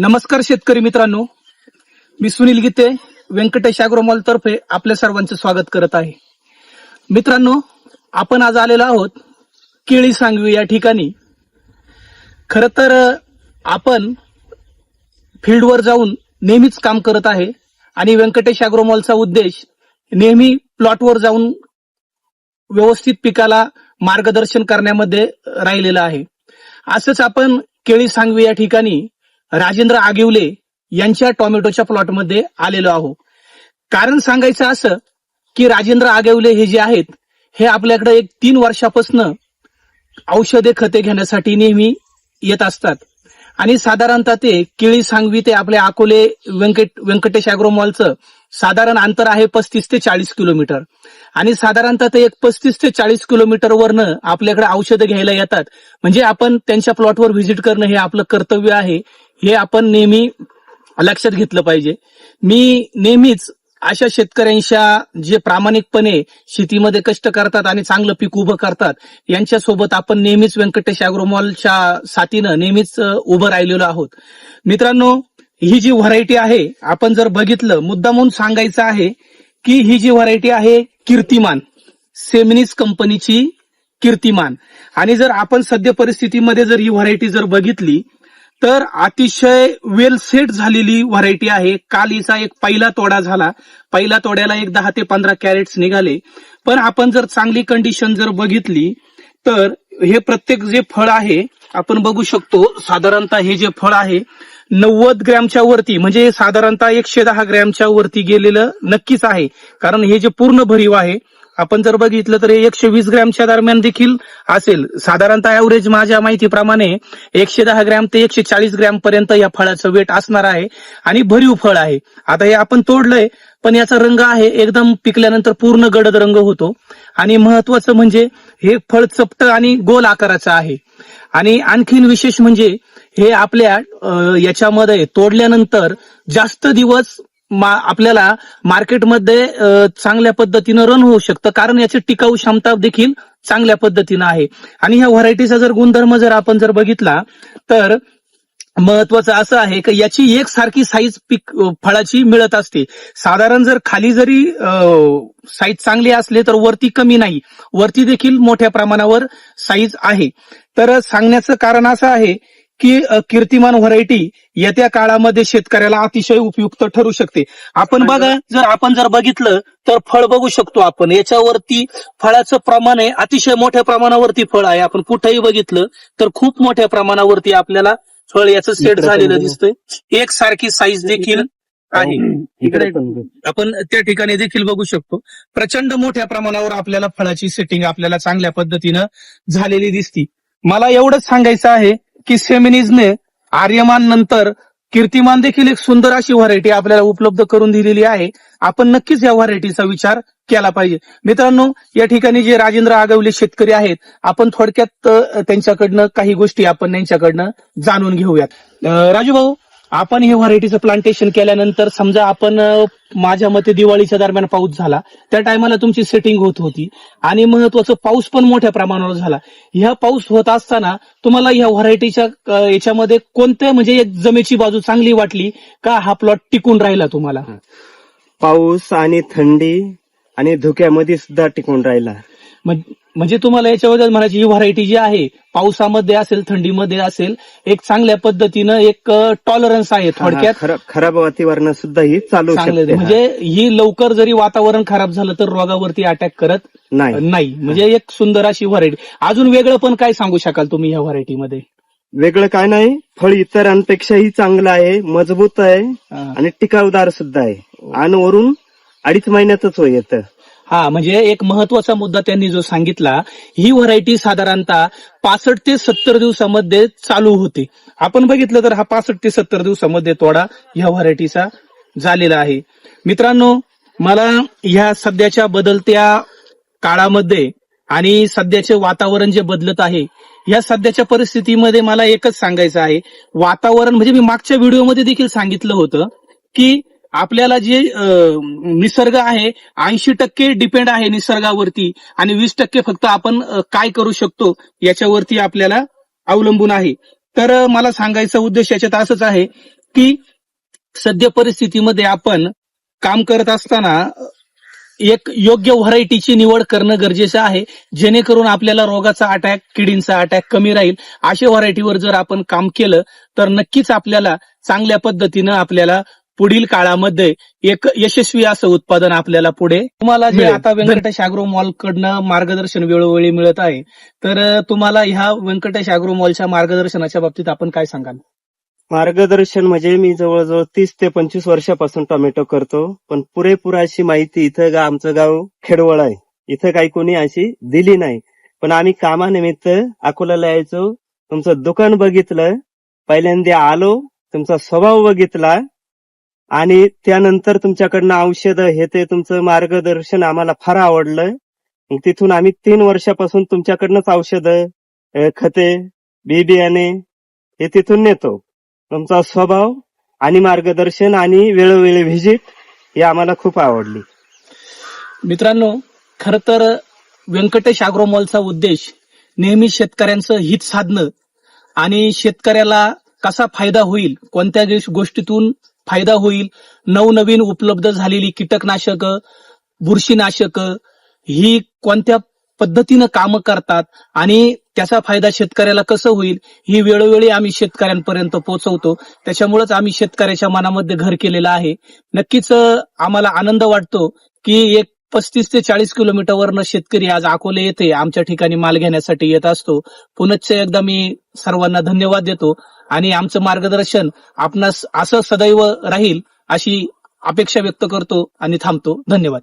नमस्कार शेतकरी मित्रांनो. मी सुनील गीते व्यंकटेश अॅग्रोमॉल तर्फे आपल्या सर्वांचं स्वागत करत आहे. मित्रांनो आपण आज आलेलो आहोत केळी सांगवी या ठिकाणी. खर तर आपण फील्डवर जाऊन नेहमीच काम करत आहे आणि व्यंकटेश अग्रोमॉलचा उद्देश नेहमी प्लॉटवर जाऊन व्यवस्थित पिकाला मार्गदर्शन करण्यामध्ये राहिलेलं आहे. असंच आपण केळी सांगवी या ठिकाणी राजेंद्र आगिवले यांच्या टोमॅटोच्या प्लॉटमध्ये आलेलो आहो कारण सांगायचं असं की राजेंद्र आगिवले हे जे आहेत हे आपल्याकडे एक तीन वर्षापासून औषधे खते घेण्यासाठी नेहमी येत असतात. आणि साधारणतः ते केळी सांगवी ते आपले अकोले व्यंकट व्यंकटेश अॅग्रोमॉलचं साधारण अंतर आहे पस्तीस ते चाळीस किलोमीटर. आणि साधारणतः ते एक पस्तीस ते चाळीस किलोमीटर वरनं आपल्याकडे औषधं घ्यायला येतात. म्हणजे आपण त्यांच्या प्लॉटवर व्हिजिट करणं हे आपलं कर्तव्य आहे हे आपण नेहमी लक्षात घेतलं पाहिजे. मी नेहमीच अशा शेतकऱ्यांच्या जे प्रामाणिकपणे शेतीमध्ये कष्ट करतात आणि चांगलं पीक उभं करतात यांच्यासोबत आपण नेहमीच व्यंकटेश अॅग्रोमॉलच्या साथीनं नेहमीच उभं राहिलेलो आहोत. मित्रांनो ही जी व्हरायटी आहे आपण जर बघितलं मुद्दा म्हणून सांगायचं आहे की ही जी व्हरायटी आहे कीर्तिमान. सेमिनिस कंपनीची कीर्तिमान. आणि जर आपण सद्य परिस्थितीमध्ये जर ही व्हरायटी जर बघितली तर अतिशय वेल सेट झालेली व्हरायटी आहे. काल एक पहिला तोडा झाला. पहिल्या तोड्याला एक दहा ते पंधरा कॅरेट्स निघाले. पण आपण जर चांगली कंडिशन जर बघितली तर हे प्रत्येक जे फळ आहे आपण बघू शकतो साधारणतः हे जे फळ आहे नव्वद ग्रॅमच्या वरती म्हणजे साधारणतः एकशे दहा ग्रॅमच्या वरती गेलेलं नक्कीच आहे. कारण हे जे पूर्ण भरीव आहे आपण जर बघितलं तर एकशे वीस ग्रॅमच्या दरम्यान देखील असेल. साधारणतः ॲव्हरेज माझ्या माहितीप्रमाणे एकशे दहा ग्रॅम ते एकशे चाळीस ग्रॅम पर्यंत या फळाचं वेट असणार आहे आणि भरीव फळ आहे. आता हे आपण तोडलंय पण याचा रंग आहे एकदम पिकल्यानंतर पूर्ण गडद रंग होतो. आणि महत्वाचं म्हणजे हे फळ चपट आणि गोल आकाराचं आहे. आणि आणखीन विशेष म्हणजे हे आपल्या याच्यामध्ये तोडल्यानंतर जास्त दिवस मा- आपल्याला मार्केटमध्ये चांगल्या पद्धतीनं रन होऊ शकतं. कारण याची टिकाऊ क्षमता देखील चांगल्या पद्धतीनं आहे. आणि ह्या व्हरायटीचा जर गुणधर्म जर आपण जर बघितला तर महत्वाचं असं आहे की याची एक सारखी साईज पीक फळाची मिळत असते. साधारण जर खाली जरी साईज चांगली असले तर वरती कमी नाही. वरती देखील मोठ्या प्रमाणावर साईज आहे. तर सांगण्याचं कारण असं आहे की कीर्तिमान व्हरायटी येत्या काळामध्ये शेतकऱ्याला अतिशय उपयुक्त ठरू शकते. आपण बघा जर आपण जर बघितलं तर फळ बघू शकतो आपण. याच्यावरती फळाचं प्रमाण आहे अतिशय मोठ्या प्रमाणावरती फळ आहे. आपण कुठेही बघितलं तर खूप मोठ्या प्रमाणावरती आपल्याला फळ याचं सेट झालेलं दिसतंय. एक सारखी साईज देखील आहे. इकडे पण आपण त्या ठिकाणी देखील बघू शकतो. प्रचंड मोठ्या प्रमाणावर आपल्याला फळाची सेटिंग आपल्याला चांगल्या पद्धतीनं झालेली दिसती. मला एवढंच सांगायचं आहे की सेमिनीजने आर्यमान नंतर कीर्तिमान देखील एक सुंदर अशी व्हरायटी आपल्याला उपलब्ध करून दिलेली आहे. आपण नक्कीच या व्हरायटीचा विचार केला पाहिजे. मित्रांनो या ठिकाणी जे राजेंद्र आगवले शेतकरी आहेत आपण थोडक्यात त्यांच्याकडनं काही गोष्टी आपण त्यांच्याकडनं जाणून घेऊयात. राजू भाऊ आपण हे व्हरायटीचं प्लांटेशन केल्यानंतर समजा आपण माझ्या मते दिवाळीच्या दरम्यान पाऊस झाला त्या टायमाला तुमची सेटिंग होत होती. आणि महत्वाचं पाऊस पण मोठ्या प्रमाणावर झाला. ह्या पाऊस होत असताना तुम्हाला ह्या व्हरायटीच्या याच्यामध्ये कोणत्या म्हणजे जमेची बाजू चांगली वाटली का हा प्लॉट टिकून राहिला तुम्हाला? पाऊस आणि थंडी आणि धुक्यामध्ये सुद्धा टिकून राहिला. म्हणजे तुम्हाला याच्याबद्दल म्हणायची ही व्हरायटी जी आहे पावसामध्ये असेल थंडीमध्ये असेल एक चांगल्या पद्धतीनं एक टॉलरन्स आहे थोडक्यात हा, खरा- खराब वातावरण सुद्धा ही चालू. म्हणजे ही लवकर जरी वातावरण खराब झालं तर रोगावरती अटॅक करत हा. नाही. म्हणजे एक सुंदर अशी व्हरायटी अजून वेगळं पण काय सांगू शकाल तुम्ही ह्या व्हरायटीमध्ये वेगळं काय नाही. फळ इतरांपेक्षाही चांगलं आहे मजबूत आहे हा. आणि टिकाऊदार सुद्धा आहे. आणि वरून अडीच महिन्यातच येतं. हा म्हणजे एक महत्त्वाचा मुद्दा त्यांनी जो सांगितला ही व्हरायटी साधारणतः पासष्ट ते सत्तर दिवसामध्ये चालू होते. आपण बघितलं तर हा पासष्ट ते सत्तर दिवसामध्ये तोडा ह्या व्हरायटीचा झालेला आहे. मित्रांनो मला ह्या सध्याच्या बदलत्या काळामध्ये आणि सध्याचे वातावरण जे बदलत आहे या सध्याच्या परिस्थितीमध्ये मला एकच सांगायचं आहे. वातावरण म्हणजे मी मागच्या व्हिडिओमध्ये देखील सांगितलं होतं की आपल्याला जे निसर्ग आहे ऐंशी टक्के डिपेंड आहे निसर्गावरती आणि वीस टक्के फक्त आपण काय करू शकतो याच्यावरती आपल्याला अवलंबून आहे. तर मला सांगायचा उद्देश याच्यात असंच आहे की सध्या परिस्थितीमध्ये आपण काम करत असताना एक योग्य व्हरायटीची निवड करणं गरजेचं आहे. जेणेकरून आपल्याला रोगाचा अटॅक किडींचा अटॅक कमी राहील. अशा व्हरायटीवर जर आपण काम केलं तर नक्कीच आपल्याला चांगल्या पद्धतीनं आपल्याला पुढील काळामध्ये एक यशस्वी असं उत्पादन आपल्याला पुढे तुम्हाला जे. आता व्यंकटेश अॅग्रो मॉल कडनं मार्गदर्शन वेळोवेळी मिळत आहे तर तुम्हाला ह्या व्यंकटेश अॅग्रो मॉलच्या मार्गदर्शनाच्या बाबतीत आपण काय सांगाल? मार्गदर्शन म्हणजे मी जवळजवळ तीस ते पंचवीस वर्षापासून टोमॅटो करतो पण पुरेपूर अशी माहिती इथं गा आमचं गाव खेडवळ आहे. इथं काही कोणी अशी दिली नाही. पण आम्ही कामानिमित्त अकोल्याला यायचो. तुमचं दुकान बघितलं पहिल्यांदा आलो तुमचा स्वभाव बघितला आणि त्यानंतर तुमच्याकडनं औषधं हे ते तुमचं मार्गदर्शन आम्हाला फार आवडलं. तिथून आम्ही तीन वर्षापासून तुमच्याकडनंच औषधं खते बी बियाणे हे तिथून नेतो. तुमचा स्वभाव आणि मार्गदर्शन आणि वेळोवेळी व्हिजिट हे आम्हाला खूप आवडली. मित्रांनो खर तर व्यंकटेश अॅग्रोमॉलचा उद्देश नेहमी शेतकऱ्यांचं हित साधणं आणि शेतकऱ्याला कसा फायदा होईल कोणत्या गोष्टीतून फायदा होईल. नवनवीन उपलब्ध झालेली कीटकनाशक बुरशीनाशक ही कोणत्या पद्धतीनं कामं करतात आणि त्याचा फायदा शेतकऱ्याला कसं होईल ही वेळोवेळी आम्ही शेतकऱ्यांपर्यंत पोहोचवतो. त्याच्यामुळेच आम्ही शेतकऱ्याच्या मनामध्ये घर केलेलं आहे. नक्कीच आम्हाला आनंद वाटतो की एक पस्तीस ते चाळीस किलोमीटरवरनं शेतकरी आज अकोले येथे आमच्या ठिकाणी माल घेण्यासाठी येत असतो. पुनश्च एकदा मी सर्वांना धन्यवाद देतो. आणि आमचं मार्गदर्शन आपणास असं सदैव राहील अशी अपेक्षा व्यक्त करतो आणि थांबतो. धन्यवाद.